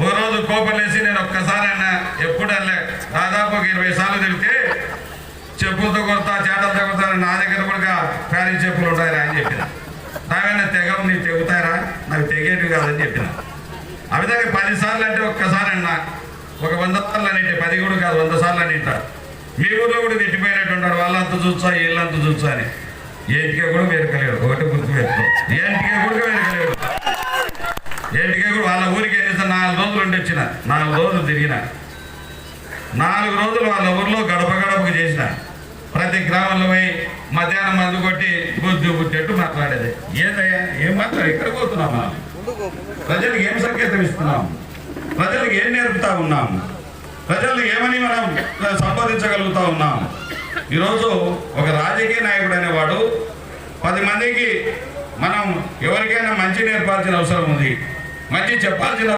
ఓ రోజు కోపలేసి నేను ఒక్కసారి అన్నా ఎప్పుడు అల్లే దాదాపు ఒక ఇరవై సార్లు తిరిగితే చెప్పులతో కొడతా చేతలతో కొడతా నా దగ్గర కూడా ప్యారీ చెప్పులు ఉంటాయి అని చెప్పిన. నావైనా తెగవు నీకు తెగుతాయరా నాకు తెగేటివి కాదని చెప్పిన. ఆ విధంగా పది సార్లు అంటే ఒక్కసారి అన్నా ఒక వంద సార్లు అనింటే పది కూడా కాదు వంద సార్లు అనింట మీ ఊర్లో కూడా తిట్టిపోయినట్టు ఉంటారు వాళ్ళంతా చూసా వీళ్ళంతా చూసా అని. ఏంటికే కూడా వేరుకలేడు ఒకటి గుర్తు పెట్టుకో. ఏంటికే కూడా వేరుకలేడు ఏంటికే కూడా వాళ్ళ ఊరికి రోజులు ఉండి వచ్చిన నాలుగు రోజులు తిరిగిన. నాలుగు రోజులు వాళ్ళ ఊర్లో గడప గడపకు చేసిన. ప్రతి గ్రామంలో పోయి మధ్యాహ్నం మందు కొట్టి బుద్ధి బుద్ధెట్టు మాట్లాడేది. ఏందయ్యా? ఏం మాట్లాడు? ఎక్కడ పోతున్నాం మనం? ప్రజలకు ఏం సంకేతం ఇస్తున్నాం ప్రజలకు ఏం నేర్పుతా ఉన్నాం ప్రజలు ఏమని మనం సంపాదించగలుగుతా ఉన్నాం ఈరోజు ఒక రాజకీయ నాయకుడు అనేవాడు పది మందికి మనం ఎవరికైనా మంచి నేర్పాల్సిన అవసరం ఉంది. మంచి చెప్పాల్సిన